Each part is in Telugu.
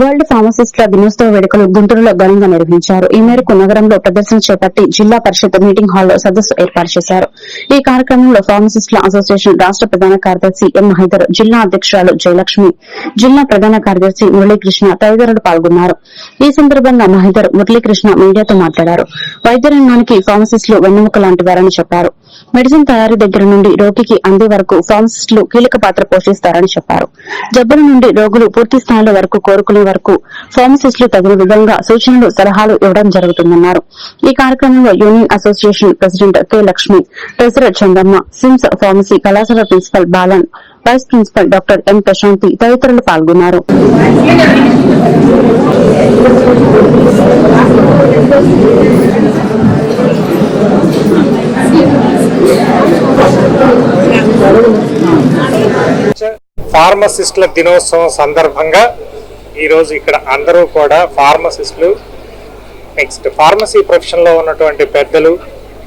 వరల్డ్ ఫార్మసిస్టుల దినోత్సవ వేడుకలు గుంటూరులో ఘనంగా నిర్వహించారు. ఈ మేరకు నగరంలో ప్రదర్శన చేపట్టి జిల్లా పరిషత్ మీటింగ్ హాల్లో సదస్సు ఏర్పాటు చేశారు. ఈ కార్యక్రమంలో ఫార్మసిస్టుల అసోసియేషన్ రాష్ట ప్రధాన కార్యదర్శి ఎం హైదర్ జిల్లా అధ్యకురాలు జయలక్ష్మి జిల్లా ప్రధాన కార్యదర్శి మురళీకృష్ణ తదితరులు పాల్గొన్నారు. ఈ సందర్భంగా మహిదర్ మురళీకృష్ణ మీడియాతో మాట్లాడారు. వైద్య రంగానికి ఫార్మసిస్టులు వెన్నెముక లాంటి వారని చెప్పారు. మెడిసిన్ తయారీ దగ్గర నుండి రోగికి అందే వరకు ఫార్మసిస్టులు కీలక పాత్ర పోషిస్తారని చెప్పారు. జబ్బుల నుండి రోగులు పూర్తి స్థాయిలో వరకు కోరుకునే వరకు ఫార్మసిస్టులు తగిన విధంగా సూచనలు సలహాలు ఇవ్వడం జరుగుతుందన్నారు. ఈ కార్యక్రమంలో union association president K Lakshmi treasurer Chandamma SIMS pharmacy కళాశాల principal Balan vice principal doctor M Prashanthi తదితరులు పాల్గొన్నారు. ఫార్మసిస్టుల దినోత్సవం సందర్భంగా ఈరోజు ఇక్కడ అందరూ కూడా ఫార్మసిస్టులు నెక్స్ట్ ఫార్మసీ ప్రొఫెషన్లో ఉన్నటువంటి పెద్దలు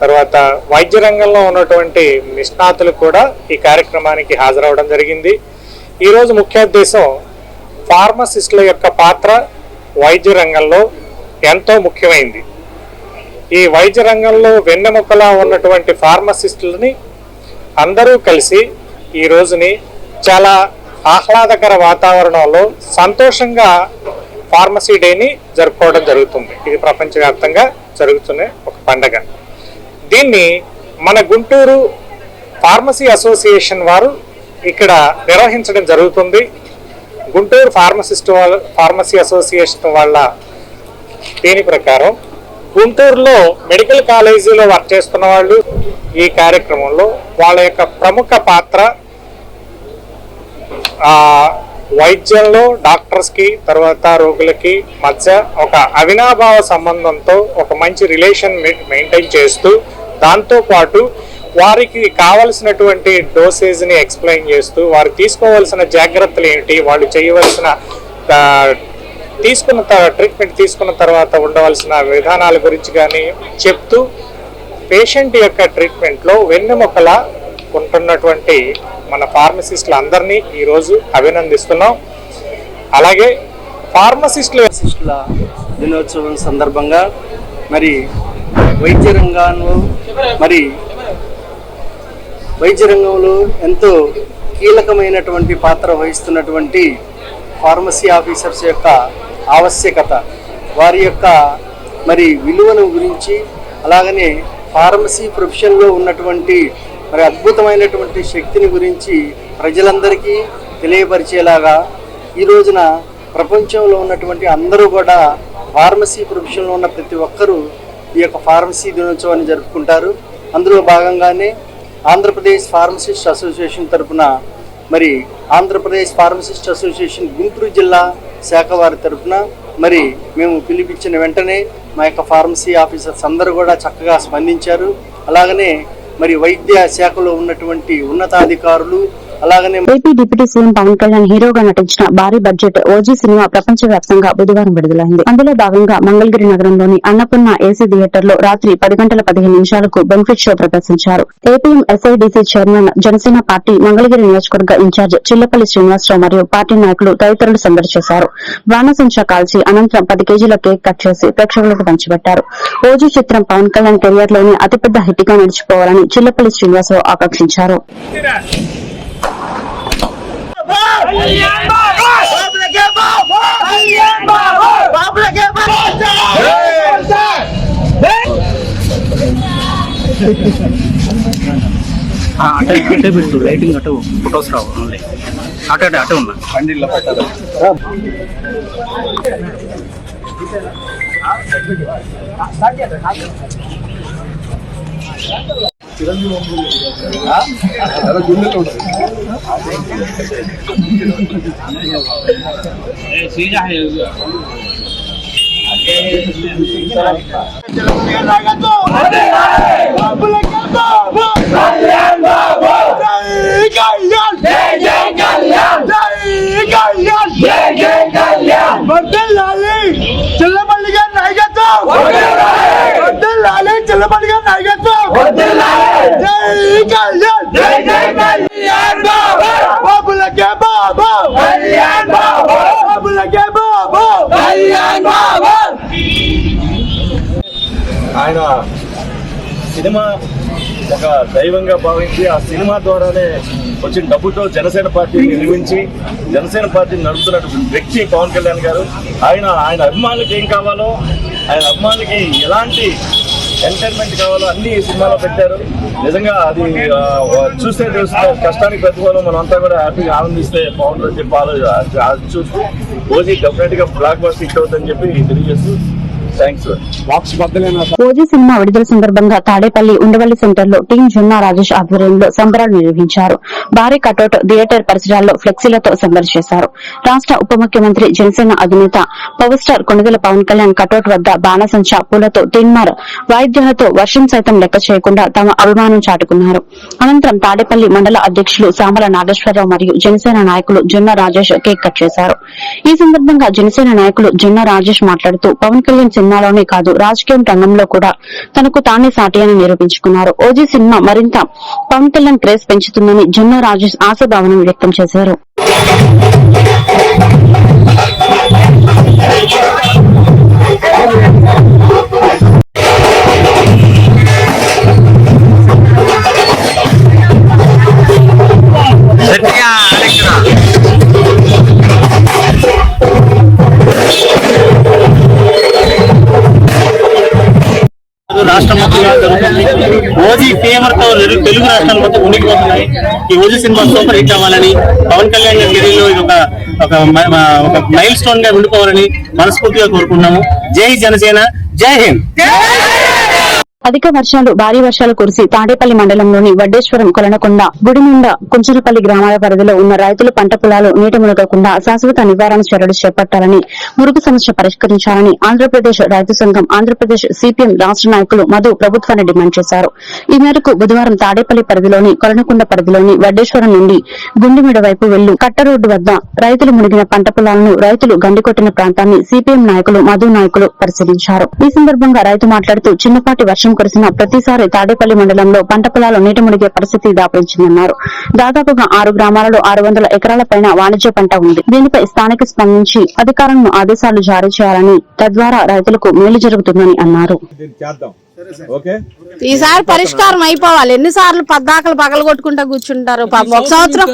తర్వాత వైద్య రంగంలో ఉన్నటువంటి నిష్ణాతులు కూడా ఈ కార్యక్రమానికి హాజరవడం జరిగింది. ఈరోజు ముఖ్యోద్దేశం ఫార్మసిస్టుల యొక్క పాత్ర వైద్య రంగంలో ఎంతో ముఖ్యమైంది. ఈ వైద్య రంగంలో వెన్నెముకలా ఉన్నటువంటి ఫార్మసిస్టులని అందరూ కలిసి ఈ రోజుని చాలా ఆహ్లాదకర వాతావరణంలో సంతోషంగా ఫార్మసీ డేని జరుపుకోవడం జరుగుతుంది. ఇది ప్రపంచవ్యాప్తంగా జరుగుతున్న ఒక పండగ. దీన్ని మన గుంటూరు ఫార్మసీ అసోసియేషన్ వారు ఇక్కడ నిర్వహించడం జరుగుతుంది. గుంటూరు ఫార్మసిస్ట్ వాళ్ళ ఫార్మసీ అసోసియేషన్ వాళ్ళ దీని ప్రకారం గుంటూరులో మెడికల్ కాలేజీలో వర్క్ చేస్తున్న వాళ్ళు ఈ కార్యక్రమంలో వాళ్ళ యొక్క ప్రముఖ పాత్ర వైద్యంలో డాక్టర్స్కి తర్వాత రోగులకి మధ్య ఒక అవినాభావ సంబంధంతో ఒక మంచి రిలేషన్ మెయింటైన్ చేస్తూ దాంతో పాటు వారికి కావలసినటువంటి డోసేజ్ని ఎక్స్ప్లెయిన్ చేస్తూ వారు తీసుకోవాల్సిన జాగ్రత్తలు ఏంటి వాళ్ళు చేయవలసిన తీసుకున్న ట్రీట్మెంట్ తీసుకున్న తర్వాత ఉండవలసిన విధానాల గురించి కానీ చెప్తూ పేషెంట్ యొక్క ట్రీట్మెంట్లో వెన్నెముకల ఉంటున్నటువంటి మన ఫార్మసిస్టులు అందరినీ ఈరోజు అభినందిస్తున్నాం. అలాగే ఫార్మసిస్టుల సిస్టుల దినోత్సవం సందర్భంగా మరి వైద్య రంగంలో మరి వైద్య రంగంలో ఎంతో కీలకమైనటువంటి పాత్ర వహిస్తున్నటువంటి ఫార్మసీ ఆఫీసర్స్ యొక్క ఆవశ్యకత వారి యొక్క మరి విలువను గురించి అలాగనే ఫార్మసీ ప్రొఫెషన్లో ఉన్నటువంటి మరి అద్భుతమైనటువంటి శక్తిని గురించి ప్రజలందరికీ తెలియపరిచేలాగా ఈ రోజున ప్రపంచంలో ఉన్నటువంటి అందరూ కూడా ఫార్మసీ ప్రొఫెషన్లో ఉన్న ప్రతి ఒక్కరూ ఈ యొక్క ఫార్మసీ దినోత్సవాన్ని జరుపుకుంటారు. అందులో భాగంగానే ఆంధ్రప్రదేశ్ ఫార్మసిస్ట్ అసోసియేషన్ తరపున మరి ఆంధ్రప్రదేశ్ ఫార్మసిస్ట్ అసోసియేషన్ గుంటూరు జిల్లా శాఖ వారి తరపున మరి మేము పిలిపించిన వెంటనే మా యొక్క ఫార్మసీ ఆఫీసర్స్ అందరూ కూడా చక్కగా స్పందించారు. అలాగనే మరి వైద్య శాఖలో ఉన్నటువంటి ఉన్నతాధికారులు అలాగనే AP deputy CM Pawan Kalyan హీరోగా నటించిన భారీ బడ్జెట్ ఓజీ సినిమా ప్రపంచ వ్యాప్తంగా బుధవారం విడుదలైంది. అందులో భాగంగా మంగళగిరి నగరంలోని అన్నపూర్ణ ఏసీ థియేటర్లో రాత్రి పది గంటల పదిహేను నిమిషాలకు బెనిఫిట్ షో ప్రదర్శించారు. APM SIDC chairman Janasena party Mangalagiri నియోజకవర్గ ఇన్ఛార్జ్ చిల్లపల్లి శ్రీనివాసరావు మరియు పార్టీ నాయకులు తదితరులు సందడి చేశారు. బాణసంచా కాల్చి అనంతరం పది కేజీల కేక్ కట్ చేసి ప్రేక్షకులకు పంచిపెట్టారు. ఓజీ చిత్రం పవన్ కళ్యాణ్ కెరియర్లోని అతిపెద్ద హిట్గా నిలిచిపోవాలని చిల్లపల్లి శ్రీనివాసరావు ఆకాంక్షించారు. అటే అటే పెట్టు లైటింగ్ అటు ఫొటోస్ రావు ఓన్లీ అటు అటే అటే ఉన్నా చిల్లపల్లి గారి నాయకత్వం వర్ధిల్లాలి చిల్లపల్లి గారి నాయకత్వం జై దైవంగా భావించి ఆ సినిమా ద్వారానే వచ్చిన డబ్బుతో జనసేన పార్టీని నిర్మించి జనసేన పార్టీని నడుపుతున్నటువంటి వ్యక్తి పవన్ కళ్యాణ్ గారు. ఆయన ఆయన అభిమానులకి ఏం కావాలో ఆయన అభిమానులకి ఎలాంటి ఎంటర్టైన్మెంట్ కావాలో అన్ని సినిమాలో పెట్టారు. నిజంగా అది చూస్తే తెలుస్తుంది. కష్టానికి ప్రతిఫలం మనం అంతా కూడా హ్యాపీగా ఆనందిస్తే బాగుంటుందని చెప్పి పాలు చూస్తూ ఓజీ డెఫినెట్గా బ్లాక్ బస్ హిట్ అవుతుందని చెప్పి తెలియజేస్తూ ఓజీ సినిమా విడుదల సందర్భంగా తాడేపల్లి ఉండవల్లి సెంటర్లో టీం జున్నా రాజేష్ ఆధ్వర్యంలో సంబరాలు నిర్వహించారు. భారీ కటౌట్ థియేటర్ పరిసరాల్లో ఫ్లెక్సీలతో సందడి చేశారు. రాష్ట ఉప ముఖ్యమంత్రి జనసేన అధినేత power star Konidela Pawan Kalyan cutout వద్ద బాణసంచ పూలతో తీన్మార్ వాయిద్యాలతో వర్షం సైతం లెక్క చేయకుండా తమ అభిమానం చాటుకున్నారు. అనంతరం తాడేపల్లి మండల అధ్యక్షులు సామల నాగేశ్వరరావు మరియు జనసేన నాయకులు జొన్న రాజేష్ కేక్ కట్ చేశారు. ఈ సందర్భంగా జనసేన నాయకులు జొన్న రాజేష్ మాట్లాడుతూ పవన్ కళ్యాణ్ సినిమాలోనే కాదు రాజకీయం రంగంలో కూడా తనకు తానే సాటి అని నిరూపించుకున్నారు. ఓజీ సినిమా మరింత పవన్ కళ్యాణ్ క్రేజ్ పెంచుతుందని జొన్న రాజేష్ ఆశాభావనం వ్యక్తం చేశారు. ఓజీ ఫేవర్తో తెలుగు రాష్ట్రాలు మొత్తం ఉండిపోతున్నాయి ఈ రోజు సినిమా సూపర్ హిట్ అవ్వాలని పవన్ కళ్యాణ్ గారి కెరీర్ ఇది ఒక ఒక ఒక మైల్ స్టోన్గా ఉండిపోవాలని మనస్ఫూర్తిగా కోరుకున్నాము జై జనసేన జై హింద్. అధిక వర్షాలు భారీ వర్షాలు కురిసి తాడేపల్లి మండలంలోని వడ్డేశ్వరం కొలనకొండ గుడిముండ కుంచరపల్లి గ్రామాల పరిధిలో ఉన్న రైతులు పంట పొలాలు నీట మునగకుండా శాశ్వత నివారణ చర్యలు చేపట్టాలని మురుగు సమస్య పరిష్కరించాలని ఆంధ్రప్రదేశ్ రైతు సంఘం ఆంధ్రప్రదేశ్ సిపిఎం రాష్ట నాయకులు మధు ప్రభుత్వాన్ని డిమాండ్ చేశారు. ఈ మేరకు బుధవారం తాడేపల్లి పరిధిలోని కొలనకొండ పరిధిలోని వడ్డేశ్వరం నుండి గుండిమిడ వైపు వెళ్ళి కట్ట రోడ్డు వద్ద రైతులు మునిగిన పంట పొలాలను రైతులు గండికొట్టిన ప్రాంతాన్ని సిపిఎం నాయకులు మధు నాయకులు పరిశీలించారు. ఈ సందర్భంగా రైతు మాట్లాడుతూ చిన్నపాటి వర్షం కురిసిన ప్రతిసారి తాడేపల్లి మండలంలో పంట పొలాలు నీట మునిగే పరిస్థితి దాపరించిందన్నారు. దాదాపుగా ఆరు గ్రామాలలో ఆరు వందల ఎకరాల పైన వాణిజ్య పంట ఉంది. దీనిపై స్థానిక స్పందించి అధికారులను ఆదేశాలు జారీ చేయాలని తద్వారా రైతులకు మేలు జరుగుతుందని అన్నారు. ఈసారి పరిష్కారం అయిపోవాలి. ఎన్నిసార్లు పద్దాకలు పగల కొట్టుకుంటా కూర్చుంటారు పాపం. ఒక సంవత్సరం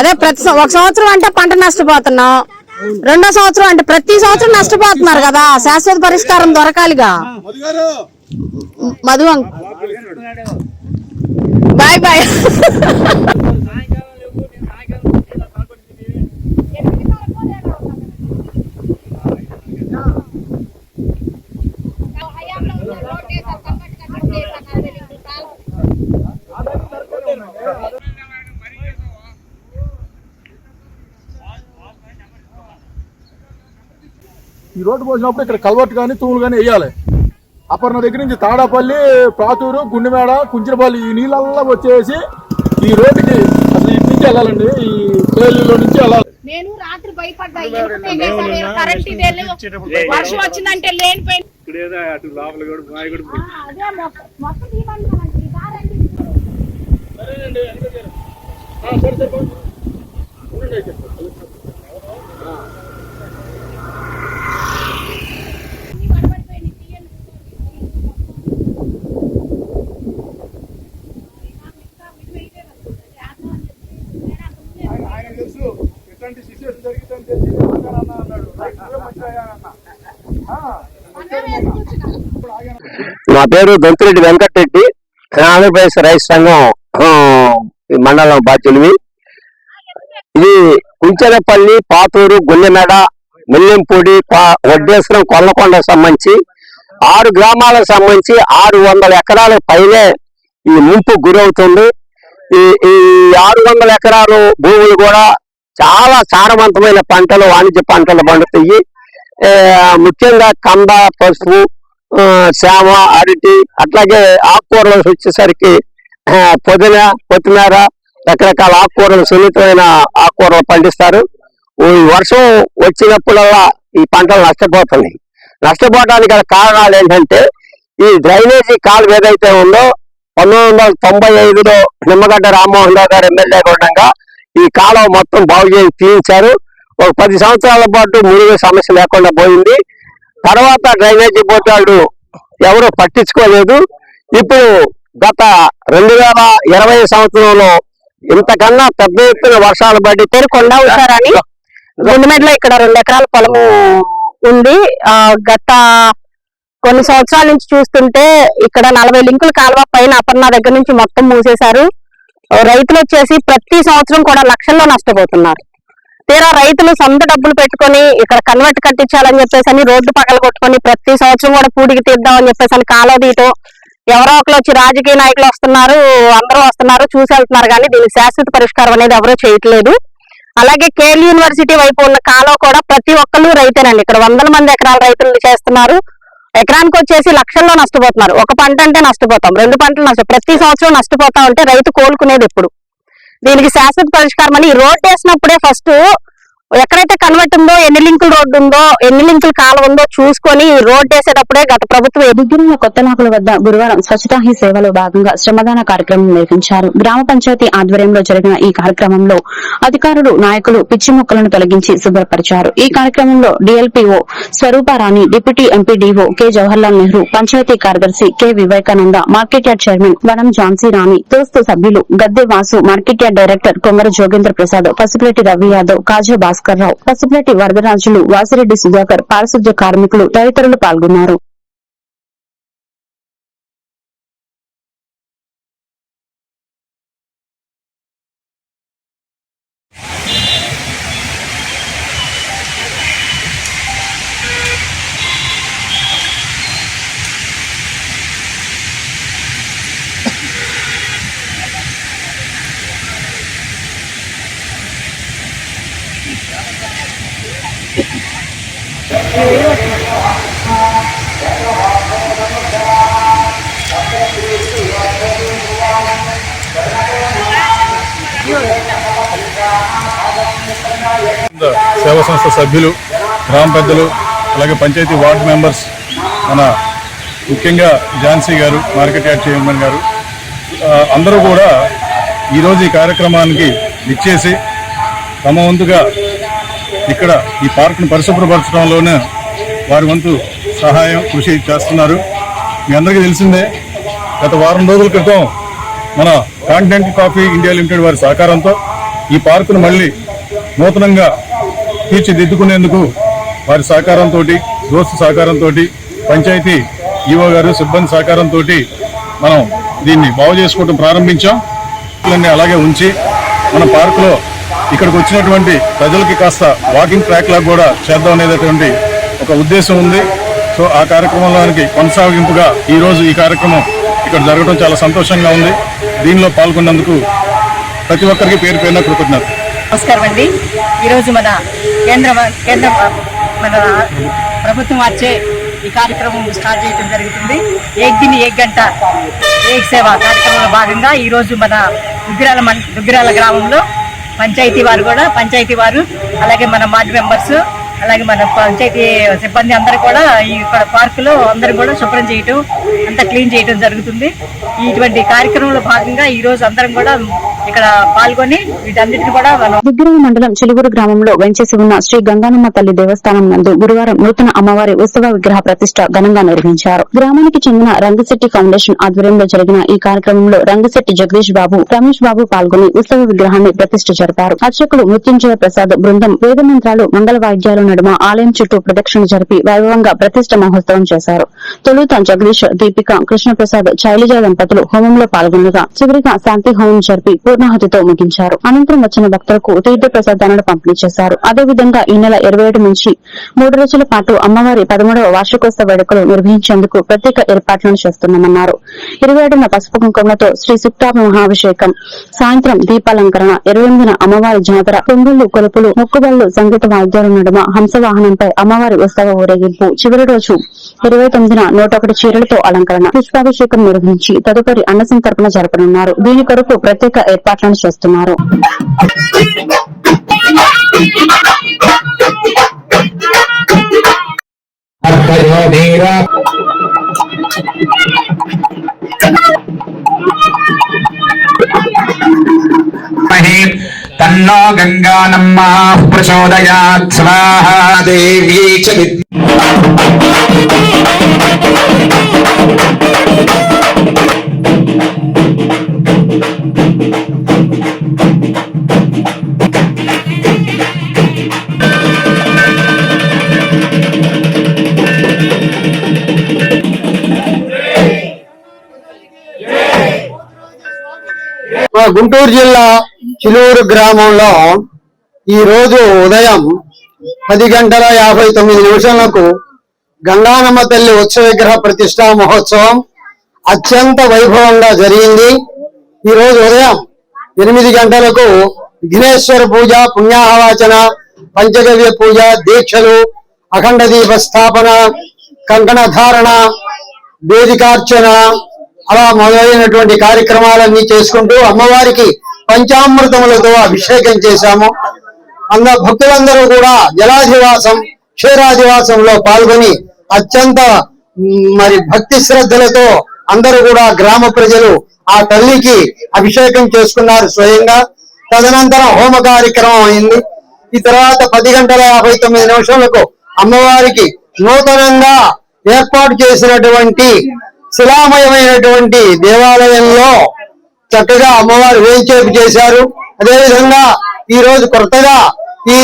అదే ప్రతి ఒక సంవత్సరం అంటే పంట నష్టపోతున్నాం. రెండో సంవత్సరం అంటే ప్రతి సంవత్సరం నష్టపోతున్నారు కదా. శాశ్వత పరిష్కారం దొరకాలిగా. మధు అంక్- బాయ్ బాయ్ ఈ రోడ్డు పోసినప్పుడు ఇక్కడ కల్వర్ట్ కానీ తూములు కానీ వేయాలి. అపర్ణ దగ్గర నుంచి తాడాపల్లి ప్రాతూరు గుండెమేడ కుంచిరపల్లి ఈ నీళ్ళల్లా వచ్చేసి ఈ రోడ్డుకి అసలు ఇటు నుంచి వెళ్ళాలండి. ఈ పేలులో నుంచి వెళ్ళాలి. నేను రాత్రి భయపడ్డా కరెంట్ వర్షం వచ్చిందంటే లేని మొత్తం తీయమన్నానండి. ఈ దారండి. ఆయన తెలుసు ఎట్లాంటి సిచ్యువేషన్ జరిగిందని తెలిసి అన్నాడు. నా పేరు దొంతిరెడ్డి వెంకటరెడ్డి ఆంధ్రప్రదేశ్ రైతు సంఘం మండలం బాధ్యులవి. ఇది కుంచెరపల్లి పాతూరు గుల్లెమెడ మిల్లెంపూడి వడ్డేశ్వరం కొల్లకొండ సంబంధించి ఆరు గ్రామాలకు సంబంధించి ఆరు వందల ఎకరాల పైనే ఈ ముంపు గురవుతుంది. ఈ ఈ ఆరు వందల ఎకరాలు భూములు కూడా చాలా సారవంతమైన పంటలు వాణిజ్య పంటలు పండుతాయి. ముఖ్యంగా కంద పసుపు శామ అరటి అట్లాగే ఆకుకూరలు వచ్చేసరికి పుదీన కొత్తిమీర రకరకాల ఆకుకూరలు సున్నితమైన ఆకుకూరలు పండిస్తారు. ఈ వర్షం వచ్చినప్పుడల్లా ఈ పంటలు నష్టపోతున్నాయి నష్టపోవడానికి గల కారణాలు ఏంటంటే ఈ డ్రైనేజీ కాలువ ఏదైతే ఉందో పంతొమ్మిది వందల తొంభై ఐదులో నిమ్మగడ్డ రామ్మోహన్ రావు గారు ఎమ్మెల్యేగా ఉండగా ఈ కాలువ మొత్తం బాగు చేసి తీయించారు ఒక పది సంవత్సరాల పాటు మురుగు సమస్య లేకుండా పోయింది. తర్వాత డ్రైనేజీ బోర్డు వాళ్ళు ఎవరు పట్టించుకోలేదు. ఇప్పుడు గత రెండు వేల ఇరవై సంవత్సరంలో ఇంతకన్నా పెద్ద ఎత్తున వర్షాలు పడి పేరు కొండ రెండు గుండెమెడలో ఇక్కడ రెండు ఎకరాల పొలము ఉంది. గత కొన్ని సంవత్సరాల నుంచి చూస్తుంటే ఇక్కడ నలభై లింకుల కాలువ పైన అపర్ణ దగ్గర నుంచి మొత్తం మూసేశారు. రైతులు వచ్చేసి ప్రతి సంవత్సరం కూడా లక్షల్లో నష్టపోతున్నారు. తీరా రైతులు సొంత డబ్బులు పెట్టుకొని ఇక్కడ కన్వర్ట్ కట్టించాలని చెప్పేసి అని రోడ్డు పగల కొట్టుకొని ప్రతి సంవత్సరం కూడా పూడికి తీద్దామని చెప్పేసి అని కాలో తీయటం ఎవరో ఒకరు వచ్చి రాజకీయ నాయకులు వస్తున్నారు అందరూ వస్తున్నారు చూసి వెళ్తున్నారు కానీ దీనికి శాశ్వత పరిష్కారం అనేది ఎవరూ చేయట్లేదు. అలాగే కేఎల్ యూనివర్సిటీ వైపు ఉన్న కాలో కూడా ప్రతి ఒక్కళ్ళు రైతేనండి. ఇక్కడ వందల మంది ఎకరాల రైతులు చేస్తున్నారు. ఎకరానికి వచ్చేసి లక్షల్లో నష్టపోతున్నారు. ఒక పంట అంటే నష్టపోతాం. రెండు పంటలు నష్టం. ప్రతి సంవత్సరం నష్టపోతా ఉంటే రైతు కోలుకునేది ఎప్పుడు? దీనికి శాశ్వత పరిష్కారం అని ఈ రోడ్ వేసినప్పుడే ఫస్ట్ ఎక్కడైతే కన్వర్ట్ ఉందో ఎన్ని లింకుల రోడ్డు ఉందో ఎన్ని లింకుల కాలం ఉందో చూసుకొని రోడ్ వేసేటప్పుడే గత ప్రభుత్వం ఎదుగుతున్న కొత్త నాకుల వద్ద గురువారం స్వచ్ఛతా హీ సేవలో భాగంగా శ్రమదాన కార్యక్రమం నిర్వహించారు. గ్రామ పంచాయతీ ఆధ్వర్యంలో జరిగిన ఈ కార్యక్రమంలో అధికారులు నాయకులు పిచ్చి మొక్కలను తొలగించి శుభ్రపరిచారు. ఈ కార్యక్రమంలో DLPO Swarooparani deputy MPDO K Jawaharlal Nehru panchayat కార్యదర్శి K Vivekananda market yard chairman Vanam Jhansi Rani దోస్తు సభ్యులు Gadde Vasu market yard director Kommara Jogendra Prasad Pasupuleti Ravi Yadav Kaja Bhaskar Rao. Pasupuleti Varadarajulu Vasireddy Sudhakar పారిశుద్ధ్య కార్మికులు తదితరులు పాల్గొన్నారు. సేవా సంస్థ సభ్యులు గ్రామ పెద్దలు అలాగే పంచాయతీ వార్డు మెంబర్స్ మన ముఖ్యంగా ఝాన్సీ గారు మార్కెట్ యార్డ్ చైర్మన్ గారు అందరూ కూడా ఈరోజు ఈ కార్యక్రమానికి ఇచ్చేసి తమ వంతుగా ఇక్కడ ఈ పార్క్ను పరిశుభ్రపరచడంలోనే వారి వంతు సహాయం కృషి చేస్తున్నారు. మీ అందరికీ తెలిసిందే గత వారం రోజుల క్రితం మన కాంటినెంటల్ కాఫీ ఇండియా లిమిటెడ్ వారి సహకారంతో ఈ పార్కును మళ్ళీ నూతనంగా తీర్చిదిద్దుకునేందుకు వారి సహకారంతో దోస్తు సహకారంతో పంచాయతీ ఈవో గారు సిబ్బంది సహకారంతో మనం దీన్ని బాగు చేసుకోవడం ప్రారంభించాం. ఇవన్నీ అలాగే ఉంచి మన పార్కులో ఇక్కడికి వచ్చినటువంటి ప్రజలకి కాస్త వాకింగ్ ట్రాక్ లాగా కూడా చేద్దాం అనేటటువంటి ఒక ఉద్దేశం ఉంది. సో ఆ కార్యక్రమంలోనికి కొనసాగింపుగా ఈరోజు ఈ కార్యక్రమం ఇక్కడ జరగడం చాలా సంతోషంగా ఉంది. దీనిలో పాల్గొన్నందుకు ప్రతి ఒక్కరికి పేరు పేరున కృతజ్ఞతలు. నమస్కారం అండి. ఈరోజు మన కేంద్ర కేంద్ర మన ప్రభుత్వం వచ్చే ఈ కార్యక్రమం స్టార్ట్ చేయడం జరుగుతుంది. ఏక్ దిని ఏక్ గంట ఏక్ సేవ కార్యక్రమంలో భాగంగా ఈరోజు మన దుగ్గిరాల మన దుగ్గిరాల గ్రామంలో పంచాయతీ వారు కూడా పంచాయతీ వారు అలాగే మన వార్డు మెంబర్స్ అలాగే మన పంచాయతీ సిబ్బంది అందరూ కూడా ఈ ఇక్కడ పార్కులో అందరూ కూడా శుభ్రం చేయటం అంతా క్లీన్ చేయటం జరుగుతుంది. ఇటువంటి కార్యక్రమంలో భాగంగా ఈరోజు అందరం కూడా ఇక్కడ పాల్గొని వీటన్నిటిని కూడా మనం మండలం చిలుగురు గ్రామంలో వెంచేసి ఉన్న శ్రీ గంగానమ్మ తల్లి దేవస్థానం నందు గురువారం నూతన అమ్మవారి ఉత్సవ విగ్రహ ప్రతిష్ట ఘనంగా నిర్వహించారు. గ్రామానికి చెందిన రంగశెట్టి ఫౌండేషన్ ఆధ్వర్యంలో జరిగిన ఈ కార్యక్రమంలో రంగశెట్టి జగదీష్ బాబు రమేష్ బాబు పాల్గొని ఉత్సవ విగ్రహాన్ని ప్రతిష్ట జరిపారు. అర్చకులు మృత్యుంజయ ప్రసాద్ బృందం వేద మంత్రాలు మంగళ వాయిద్యాల నడుమ ఆలయం చుట్టూ ప్రదక్షిణ జరిపి వైభవంగా ప్రతిష్ట మహోత్సవం చేశారు. తొలుత జగదీష్ దీపిక కృష్ణప్రసాద్ శైలజ దంపతులు హోమంలో పాల్గొనగా చివరిగా శాంతి హోమం జరిపి పూర్ణాహుతితో ముగించారు. అనంతరం వచ్చిన భక్తులకు తీర్థ ప్రసాదాలను పంపిణీ చేశారు. అదేవిధంగా ఈ నెల ఇరవై ఏడు నుంచి మూడు రోజుల పాటు అమ్మవారి పదమూడవ వార్షికోత్సవ వేడుకలు నిర్వహించేందుకు ప్రత్యేక ఏర్పాట్లను చేస్తున్నామన్నారు. ఇరవై ఏడున పసుపు కుంకుమలతో శ్రీ సుక్తాప మహాభిషేకం సాయంత్రం దీపాలంకరణ ఇరవై ఎనిమిదిన అమ్మవారి జాతర పొంగుళ్ళు కొలుపులు ముక్కుబళ్ళు సంగీత వాయిద్యాల నడుమ హంసవాహనంపై అమ్మవారి ఉత్సవ ఊరేగింపు చివరి రోజు ఇరవై తొమ్మిదిన నూట ఒకటి చీరలతో అలంకరణ పుష్పాభిషేకం నిర్వహించి తదుపరి అన్న సంతర్పణ జరపనున్నారు. దీని కొరకు ప్రత్యేక ఏర్పాట్లను చేస్తున్నారు తన్నో గంగానమ్మ ప్రచోదయాత్ స్వాహా దేవ్యై చ విద్మ గుంటూరు జిల్లా చిలూరు గ్రామంలో ఈ రోజు ఉదయం పది గంటల యాభై తొమ్మిది నిమిషాలకు గంగానమ్మ తల్లి ఉత్సవ విగ్రహ ప్రతిష్టా మహోత్సవం అత్యంత వైభవంగా జరిగింది. ఈ రోజు ఉదయం ఎనిమిది గంటలకు విఘ్నేశ్వర పూజ పుణ్యాహవాచన పంచగవ్య పూజ దీక్షలు అఖండ దీప స్థాపన కంకణ ధారణ వేదికార్చన అలా మొదలైనటువంటి కార్యక్రమాలన్నీ చేసుకుంటూ అమ్మవారికి పంచామృతములతో అభిషేకం చేశాము. అంద భక్తులందరూ కూడా జలాధివాసం క్షీరాధివాసంలో పాల్గొని అత్యంత మరి భక్తి శ్రద్ధలతో అందరూ కూడా గ్రామ ప్రజలు ఆ తల్లికి అభిషేకం చేసుకున్నారు స్వయంగా. తదనంతరం హోమ కార్యక్రమం అయింది. ఈ తర్వాత పది గంటల యాభై తొమ్మిది నిమిషాలకు అమ్మవారికి నూతనంగా ఏర్పాటు చేసినటువంటి శిలామయమైనటువంటి దేవాలయంలో చక్కగా అమ్మవారు వేంచేపు చేశారు. అదేవిధంగా ఈ రోజు కొత్తగా ఈ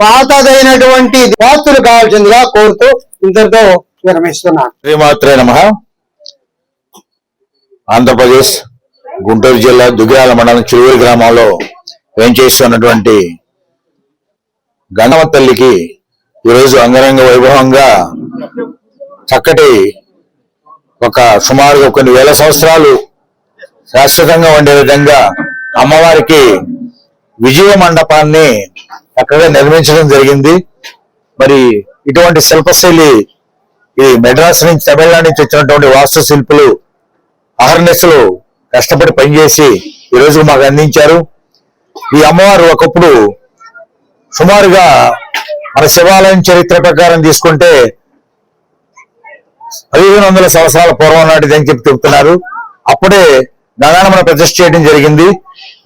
పాతదైనటువంటి వాస్తులు కావాల్సిందిగా కోరుతూ ఇంతటితో విరమిస్తున్నాను. శ్రీమాత్రే నమ. ఆంధ్రప్రదేశ్ గుంటూరు జిల్లా దుగ్గిరాల మండలం చిరువురు గ్రామంలో వేంచేస్తున్నటువంటి గణమ తల్లికి ఈరోజు అంగరంగ వైభవంగా చక్కటి ఒక సుమారుగా కొన్ని వేల సంవత్సరాలు శాశ్వతంగా ఉండే విధంగా అమ్మవారికి విజయ మండపాన్ని చక్కగా నిర్మించడం జరిగింది. మరి ఇటువంటి శిల్పశైలి ఈ మెడ్రాస్ నుంచి తమిళనాడు నుంచి వచ్చినటువంటి వాస్తు శిల్పులు అహర్నిశలు కష్టపడి పనిచేసి ఈ రోజు మాకు అందించారు. ఈ అమ్మవారు ఒకప్పుడు సుమారుగా మన శివాలయం చరిత్ర ప్రకారం తీసుకుంటే పదిహేను వందల సంవత్సరాల పూర్వం నాటిది అని చెప్పి చెప్తున్నారు. అప్పుడే గంగానమ్మను ప్రతిష్ఠ చేయడం జరిగింది.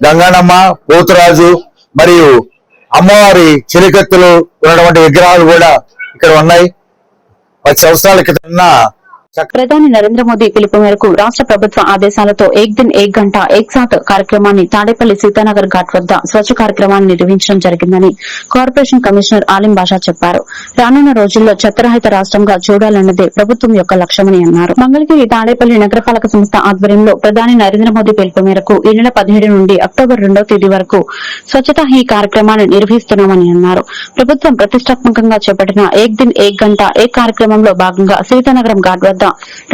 గంగానమ్మ పోతురాజు మరియు అమ్మవారి చిరికత్తులు ఉన్నటువంటి విగ్రహాలు కూడా ఇక్కడ ఉన్నాయి. పది సంవత్సరాల క్రితం ప్రధాని నరేంద్ర మోదీ పిలుపు మేరకు రాష్ట ప్రభుత్వ ఆదేశాలతో ఏక్ దిన్ ఏక్ గంట ఏక్ సాత్ కార్యక్రమాన్ని తాడేపల్లి సీతానగర్ ఘాట్ వద్ద స్వచ్ఛ కార్యక్రమాన్ని నిర్వహించడం జరిగిందని కార్పొరేషన్ కమిషనర్ ఆలిం బాషా చెప్పారు. రానున్న రోజుల్లో చెత్తరహిత రాష్ట్రంగా చూడాలన్నదే ప్రభుత్వం యొక్క లక్ష్యమని అన్నారు. మంగళగిరి తాడేపల్లి నగరపాలక సంస్థ ఆధ్వర్యంలో ప్రధాని నరేంద్ర మోదీ పిలుపు మేరకు ఈ నెల పదిహేడు నుండి అక్టోబర్ రెండవ తేదీ వరకు స్వచ్ఛతా హీ కార్యక్రమాన్ని నిర్వహిస్తున్నామని అన్నారు. ప్రభుత్వం ప్రతిష్టాత్మకంగా చేపట్టిన ఏక్ దిన్ ఏక్ గంట ఏక్ కార్యక్రమంలో భాగంగా సీతానగరం ఘాట్ వద్ద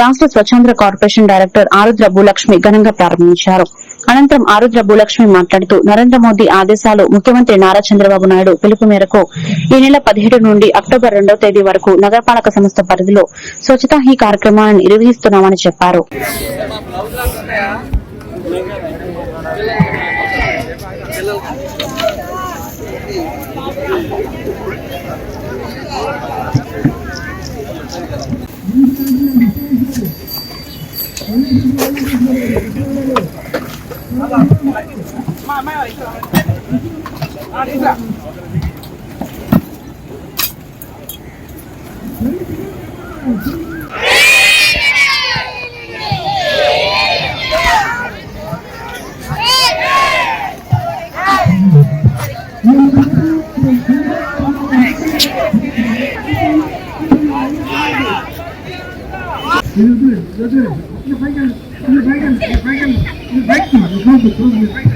రాష్ట స్వచ్ఛంద కార్పొరేషన్ డైరెక్టర్ ఆరుద్ర భూలక్ష్మి ఘనంగా ప్రారంభించారు. అనంతరం ఆరుద్ర భూలక్ష్మి మాట్లాడుతూ నరేంద్ర మోదీ ఆదేశాలు ముఖ్యమంత్రి నారా చంద్రబాబు నాయుడు పిలుపు మేరకు ఈ నెల పదిహేడు నుండి అక్టోబర్ రెండవ తేదీ వరకు నగరపాలక సంస్థ పరిధిలో స్వచ్ఛతా హీ కార్యక్రమాన్ని నిర్వహిస్తున్నామని చెప్పారు. You're good, you're good. You're breaking, you're breaking, you're breaking, you're breaking, you're breaking, you're breaking.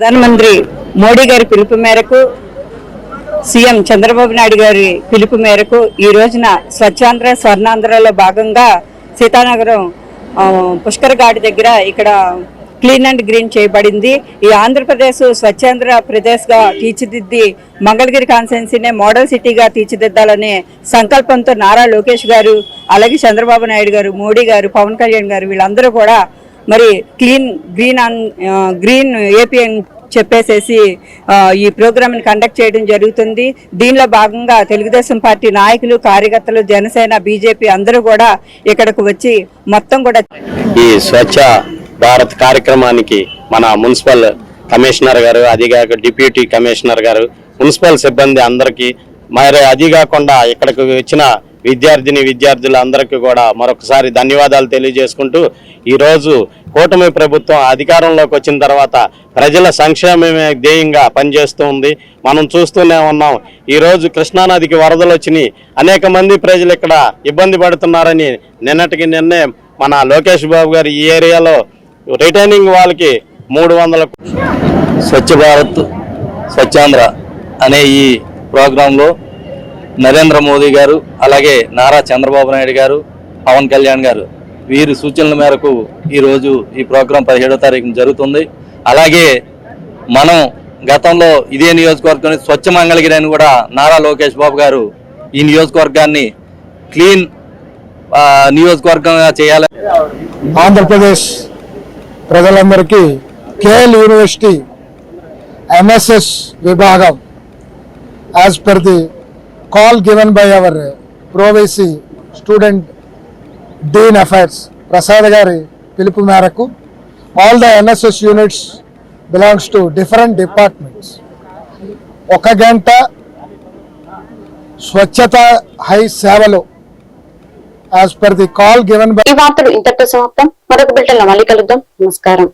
ప్రధానమంత్రి మోడీ గారి పిలుపు మేరకు సీఎం చంద్రబాబు నాయుడు గారి పిలుపు మేరకు ఈ రోజున స్వచ్ఛాంధ్ర స్వర్ణాంధ్రలో భాగంగా సీతానగరం పుష్కర్ ఘాట్ దగ్గర ఇక్కడ క్లీన్ అండ్ గ్రీన్ చేయబడింది. ఈ ఆంధ్రప్రదేశ్ స్వచ్ఛాంధ్ర ప్రదేశ్గా తీర్చిదిద్ది మంగళగిరి కాన్స్టెన్సీనే మోడల్ సిటీగా తీర్చిదిద్దాలనే సంకల్పంతో నారా లోకేష్ గారు అలాగే చంద్రబాబు నాయుడు గారు మోడీ గారు పవన్ కళ్యాణ్ గారు వీళ్ళందరూ కూడా మరి క్లీన్ గ్రీన్ అన్- గ్రీన్ ఏపీ అని చెప్పేసేసి ఈ ప్రోగ్రామ్ని కండక్ట్ చేయడం జరుగుతుంది. దీనిలో భాగంగా తెలుగుదేశం పార్టీ నాయకులు కార్యకర్తలు జనసేన బీజేపీ అందరూ కూడా ఇక్కడకు వచ్చి మొత్తం కూడా ఈ స్వచ్ఛ భారత్ కార్యక్రమానికి మన మున్సిపల్ కమిషనర్ గారు అదిగాక డిప్యూటీ కమిషనర్ గారు మున్సిపల్ సిబ్బంది అందరికీ మరి అది కాకుండా ఇక్కడికి వచ్చిన విద్యార్థిని విద్యార్థులందరికీ కూడా మరొకసారి ధన్యవాదాలు తెలియజేసుకుంటూ ఈరోజు కూటమి ప్రభుత్వం అధికారంలోకి వచ్చిన తర్వాత ప్రజల సంక్షేమమే ధ్యేయంగా పనిచేస్తూ ఉంది. మనం చూస్తూనే ఉన్నాం. ఈరోజు కృష్ణానదికి వరదలు వచ్చినాయి. అనేక మంది ప్రజలు ఇక్కడ ఇబ్బంది పడుతున్నారని నిన్నటికి నిన్నే మన లోకేష్ బాబు గారు ఈ ఏరియాలో రిటైనింగ్ వాళ్ళకి మూడు వందల స్వచ్ఛ భారత్ స్వచ్ఛాంధ్ర అనే ఈ ప్రోగ్రాంలో నరేంద్ర మోదీ గారు అలాగే నారా చంద్రబాబు నాయుడు గారు పవన్ కళ్యాణ్ గారు వీరి సూచనల మేరకు ఈరోజు ఈ ప్రోగ్రాం పదిహేడో తారీఖున జరుగుతుంది. అలాగే మనం గతంలో ఇదే నియోజకవర్గం స్వచ్ఛ మంగళగిరి అని కూడా నారా లోకేష్ బాబు గారు ఈ నియోజకవర్గాన్ని క్లీన్ నియోజకవర్గంగా చేయాలి. ఆంధ్రప్రదేశ్ ప్రజలందరికీ కేఎల్ యూనివర్సిటీ ఎంఎస్ఎస్ విభాగం as per the call given by our pro VC student dean affairs Prasad గారి పిలుపు మేరకు all the NSS units belongs to different departments ఒక గంట స్వచ్ఛత హై సేవలు as per the call given by ఈ వార్తలు ఇంతటితో సమాప్తం. మరొక బిల్టన్ మళ్ళీ కలుద్దాం. నమస్కారం.